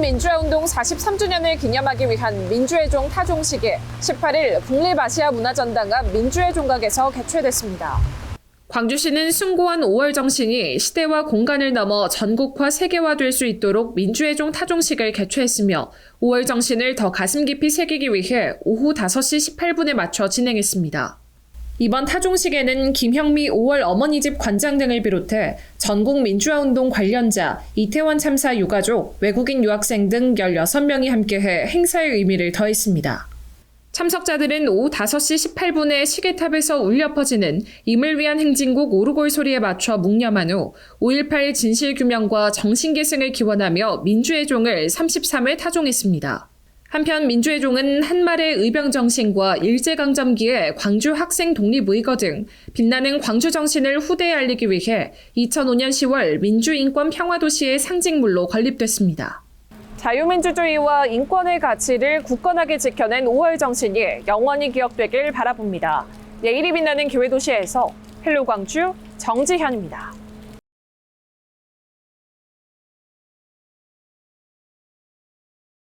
민주화운동 43주년을 기념하기 위한 민주회종 타종식이 18일 국립아시아 문화전당 앞 민주회 종각에서 개최됐습니다. 광주시는 숭고한 5월 정신이 시대와 공간을 넘어 전국화 세계화될 수 있도록 민주회종 타종식을 개최했으며 5월 정신을 더 가슴 깊이 새기기 위해 오후 5시 18분에 맞춰 진행했습니다. 이번 타종식에는 김형미 5월 어머니집 관장 등을 비롯해 전국 민주화운동 관련자, 이태원 참사 유가족, 외국인 유학생 등 16명이 함께해 행사의 의미를 더했습니다. 참석자들은 오후 5시 18분에 시계탑에서 울려 퍼지는 임을 위한 행진곡 오르골 소리에 맞춰 묵념한 후 5.18 진실규명과 정신계승을 기원하며 민주의 종을 33회 타종했습니다. 한편 민주의 종은 한말의 의병 정신과 일제강점기의 광주 학생 독립의거 등 빛나는 광주 정신을 후대에 알리기 위해 2005년 10월 민주인권 평화도시의 상징물로 건립됐습니다. 자유민주주의와 인권의 가치를 굳건하게 지켜낸 5월 정신이 영원히 기억되길 바라봅니다. 내일이 빛나는 교회 도시에서 헬로 광주 정지현입니다.